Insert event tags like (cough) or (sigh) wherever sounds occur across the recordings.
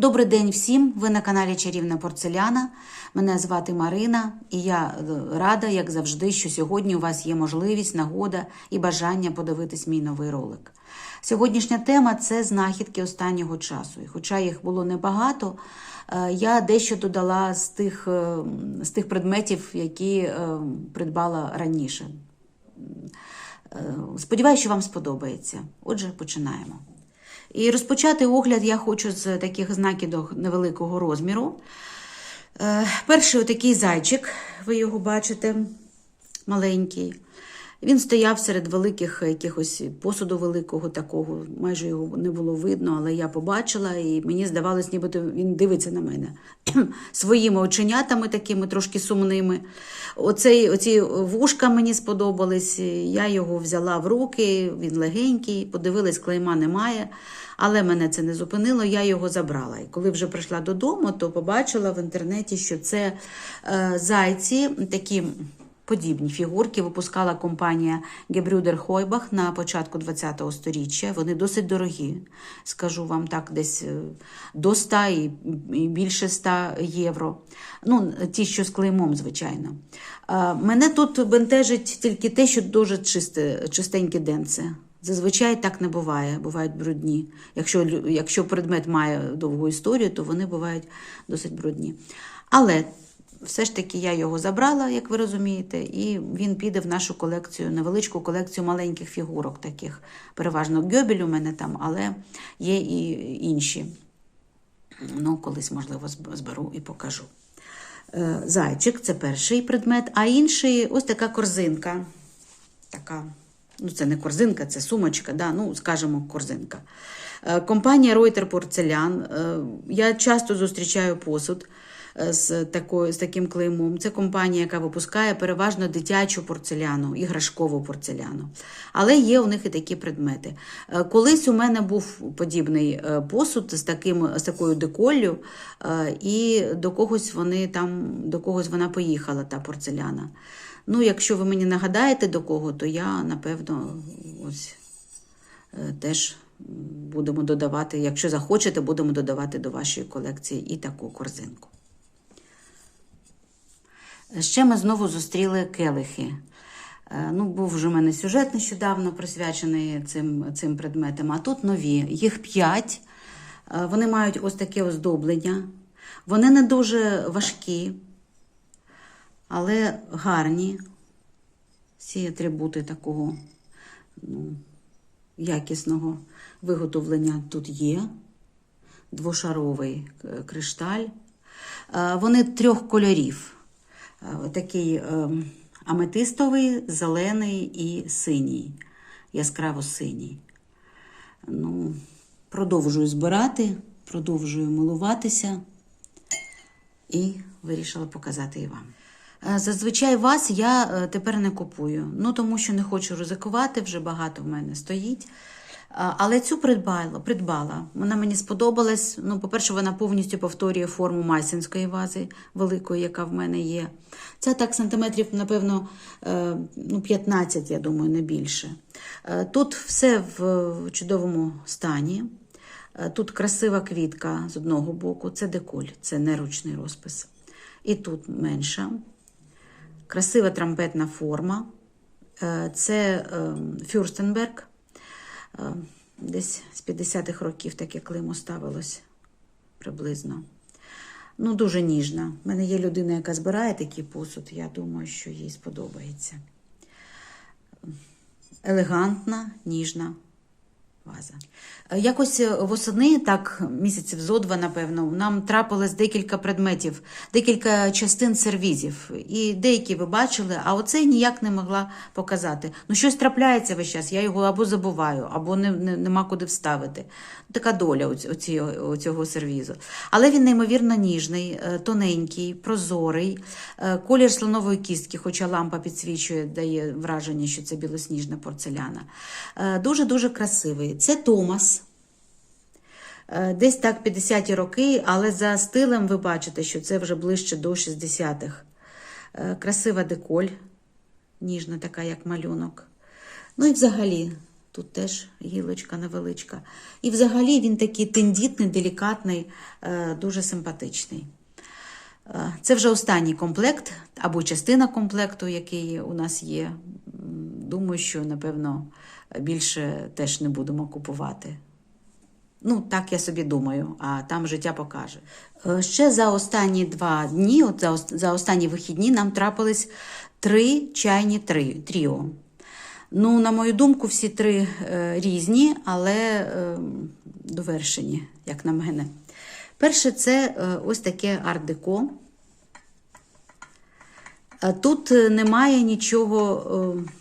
Добрий день всім! Ви на каналі Чарівна Порцеляна. Мене звати Марина, і я е, рада, як завжди, що сьогодні у вас є можливість, нагода і бажання подивитись мій новий ролик. Сьогоднішня тема це знахідки останнього часу. І хоча їх було небагато, е, я дещо додала з тих, е, з тих предметів, які придбала раніше. Сподіваюся, що вам сподобається. Отже, починаємо. І розпочати огляд я хочу з таких знаків невеликого розміру. Е, Перший отакий зайчик, ви його бачите, маленький. Він стояв серед великих якихось посуду великого такого, майже його не було видно, але я побачила, і мені здавалось, нібито він дивиться на мене (clears throat) своїми оченятами такими трошки сумними. Оцей, оці вушка мені сподобались. Я його взяла в руки, він легенький, подивилась, клейма немає. Але мене це не зупинило, я його забрала. І коли вже прийшла додому, то побачила в інтернеті, що це е, зайці, такі подібні фігурки випускала компанія Гебрюдер Хойбах на початку ХХ століття. Вони досить дорогі, скажу вам так, десь е, до 100 і, більше 100 євро. Ну, ті, що з клеймом, звичайно. Е, Мене тут бентежить тільки те, що дуже чисте, чистенькі денце. Зазвичай так не буває, бувають брудні. Якщо, якщо предмет має довгу історію, то вони бувають досить брудні. Але все ж таки я його забрала, як ви розумієте, і він піде в нашу колекцію, невеличку колекцію маленьких фігурок таких. Переважно гьобель у мене там, але є і інші. Ну, колись, можливо, зберу і покажу. Е, Зайчик це перший предмет, а інший ось така корзинка. Така, ну це не корзинка, це сумочка, да, ну, скажімо, корзинка. Е, Компанія Ройтер Порцелян. Я часто зустрічаю посуд з, такою, з таким клеймом. Це компанія, яка випускає переважно дитячу порцеляну, іграшкову порцеляну. Але є у них і такі предмети. Е, Колись у мене був подібний е, посуд з, таким, з такою деколлю, е, і до когось вони там, до когось вона поїхала, та порцеляна. Ну, якщо ви мені нагадаєте до кого, то я, напевно, ось е, теж будемо додавати, якщо захочете, будемо додавати до вашої колекції і таку корзинку. Ще ми знову зустріли келихи. Е, Ну, був вже в мене сюжет нещодавно присвячений цим, цим предметам, а тут нові. Їх п'ять. Е, Вони мають ось таке оздоблення. Вони не дуже важкі, але гарні. Всі атрибути такого ну, якісного виготовлення тут є. Двошаровий е, кришталь. Вони трьох кольорів. Е, Такий е, аметистовий, зелений і синій, яскраво синій. Ну, продовжую збирати, продовжую милуватися і вирішила показати і вам. Е, Зазвичай вас я тепер не купую, ну тому що не хочу ризикувати, вже багато в мене стоїть. Але цю придбала, придбала. Вона мені сподобалась. Ну, по-перше, вона повністю повторює форму майсинської вази великої, яка в мене є. Це так сантиметрів, напевно, е, ну, 15, я думаю, не більше. Е, Тут все в чудовому стані. Е, Тут красива квітка з одного боку, це деколь, це не ручний розпис. І тут менша. Красива трампетна форма. Це е, Фюрстенберг. Десь з 50-х років таке клеймо ставилось приблизно. Ну, дуже ніжна. У мене є людина, яка збирає такий посуд. Я думаю, що їй сподобається. Елегантна, ніжна ваза. Е, Якось е, восени, так місяців зо два, напевно, нам трапилось декілька предметів, декілька частин сервізів. І деякі ви бачили, а оцей ніяк не могла показати. Ну, щось трапляється весь час, я його або забуваю, або не, не, нема куди вставити. Така доля оці, оці, оцього сервізу. Але він неймовірно ніжний, е, тоненький, прозорий, колір слонової кістки, хоча лампа підсвічує, дає враження, що це білосніжна порцеляна. Е, Дуже-дуже красивий. Це Томас. Е, Десь так 50-ті роки, але за стилем ви бачите, що це вже ближче до 60-х. Е, Красива деколь, ніжна така, як малюнок. Ну і взагалі, тут теж гілочка невеличка. І взагалі він такий тендітний, делікатний, е, дуже симпатичний. Це вже останній комплект або частина комплекту, який у нас є. Думаю, що, напевно, більше теж не будемо купувати. Ну, так я собі думаю, а там життя покаже. Е, Ще за останні два дні, от за, за останні вихідні, нам трапились три чайні три, тріо. Ну, на мою думку, всі три е, різні, але е, довершені, як на мене. Перше, це е, ось таке арт-деко. Е, Тут е, немає нічого е,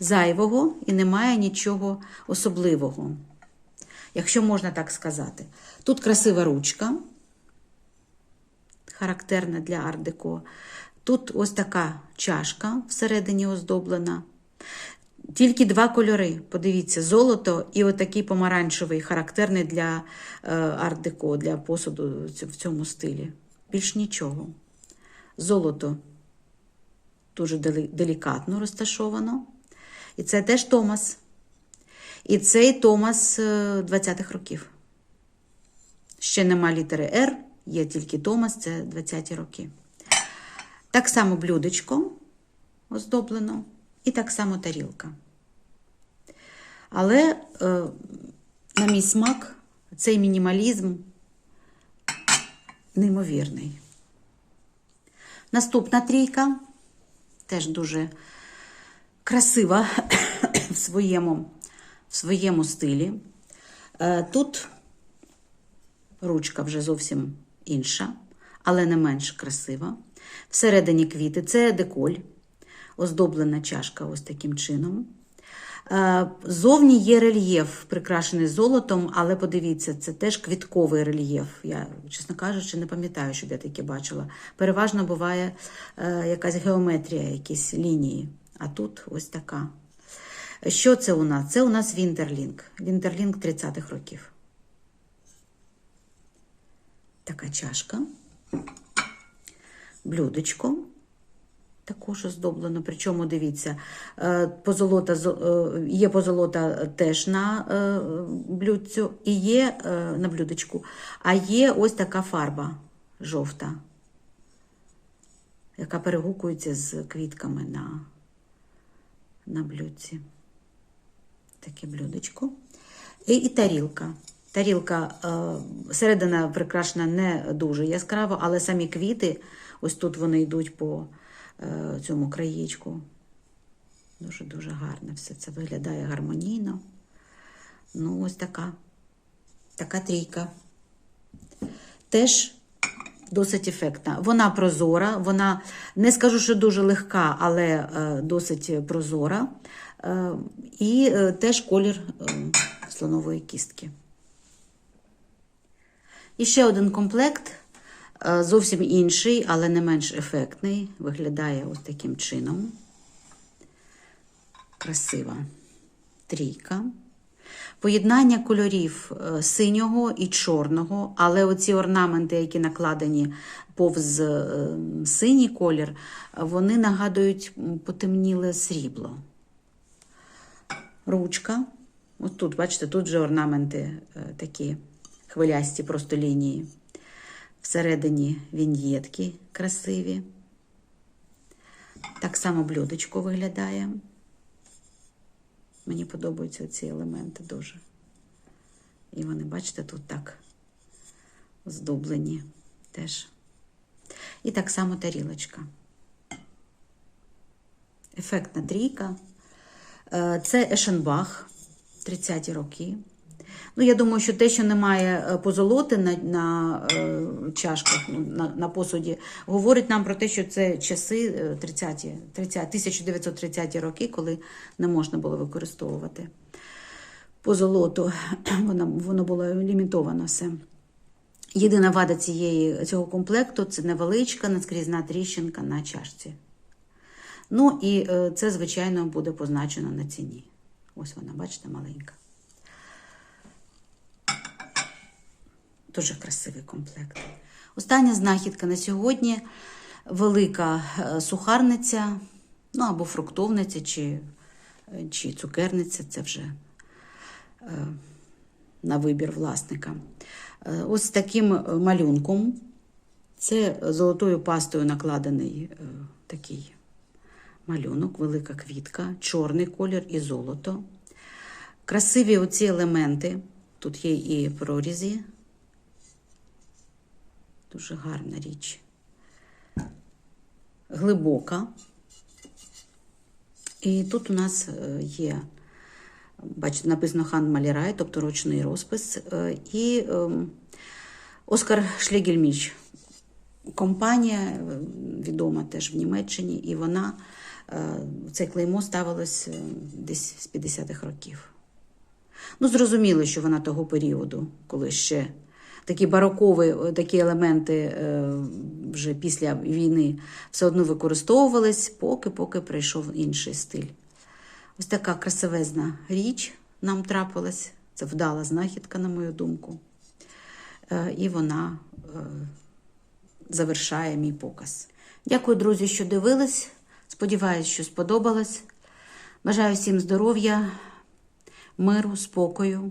зайвого і немає нічого особливого, якщо можна так сказати. Тут красива ручка, характерна для арт-деко. Тут ось така чашка всередині оздоблена. Тільки два кольори. Подивіться, золото і отакий помаранчевий, характерний для е, арт-деко, для посуду в цьому стилі. Більш нічого. Золото дуже делікатно розташовано. І це теж Томас. І цей Томас е, 20-х років. Ще нема літери Р, є тільки Томас, це 20-ті роки. Так само блюдечко оздоблено, і так само тарілка. Але, е, на мій смак, цей мінімалізм неймовірний. Наступна трійка теж дуже красива (coughs) в своєму, в своєму стилі. Е, Тут ручка вже зовсім інша, але не менш красива. Всередині квіти це деколь, оздоблена чашка ось таким чином. Е, Зовні є рельєф, прикрашений золотом, але подивіться, це теж квітковий рельєф. Я, чесно кажучи, не пам'ятаю, щоб я таке бачила. Переважно буває е, якась геометрія, якісь лінії. А тут ось така. Що це у нас? Це у нас Вінтерлінг. Вінтерлінг 30-х років. Така чашка. Блюдечко також оздоблено. Причому дивіться, е, позолота, зо- е, є позолота теж на е, блюдцю і є на блюдечку, а є ось така фарба жовта, яка перегукується з квітками на, на блюдці. Таке блюдечко. І, і тарілка. Тарілка е, середина прикрашена не дуже яскраво, але самі квіти, ось тут вони йдуть по е, цьому краєчку. Дуже-дуже гарно все це виглядає гармонійно. Ну, ось така, така трійка. Теж досить ефектна. Вона прозора, вона не скажу, що дуже легка, але е, досить прозора. Е, і е, теж колір слонової кістки. І ще один комплект, зовсім інший, але не менш ефектний. Виглядає ось таким чином. Красива трійка. Поєднання кольорів е, синього і чорного, але оці орнаменти, які накладені повз е, синій колір, вони нагадують потемніле срібло. Ручка. Ось тут, бачите, тут вже орнаменти е, такі хвилясті, просто лінії. Всередині віньєтки красиві. Так само блюдечко виглядає. Мені подобаються ці елементи дуже. І вони, бачите, тут так здоблені теж. І так само тарілочка. Ефектна трійка. Е, Це Ешенбах, 30-ті роки. Ну, я думаю, що те, що немає е, позолоти на, на е, чашках, ну, на, на посуді, говорить нам про те, що це часи е, 30-ті, 30, 1930-ті роки, коли не можна було використовувати позолоту. (clears throat) Воно, воно було лімітовано все. Єдина вада цієї, цього комплекту це невеличка наскрізна тріщинка на чашці. Ну і е, це, звичайно, буде позначено на ціні. Ось вона, бачите, маленька. Дуже красивий комплект. Остання знахідка на сьогодні велика е, сухарниця, ну або фруктовниця, чи, е, чи цукерниця, це вже е, на вибір власника. Ось таким малюнком. Це золотою пастою накладений такий малюнок, велика квітка, чорний колір і золото. Красиві оці елементи. Тут є і прорізі. Дуже гарна річ. Глибока. І тут у нас е, є, бачите, написано хан Малірай, тобто ручний розпис. е, І ем, Оскар Шлігельміч. Компанія е, відома теж в Німеччині, і вона це клеймо ставилось десь з 50-х років. Ну, зрозуміло, що вона того періоду, коли ще такі барокові е, такі елементи е, вже після війни все одно використовувались, поки поки прийшов інший стиль. Ось така красивезна річ нам трапилась. Це вдала знахідка, на мою думку. Е, І вона завершає мій показ. Дякую, друзі, що дивились. Сподіваюсь, що сподобалось. Бажаю всім здоров'я, миру, спокою.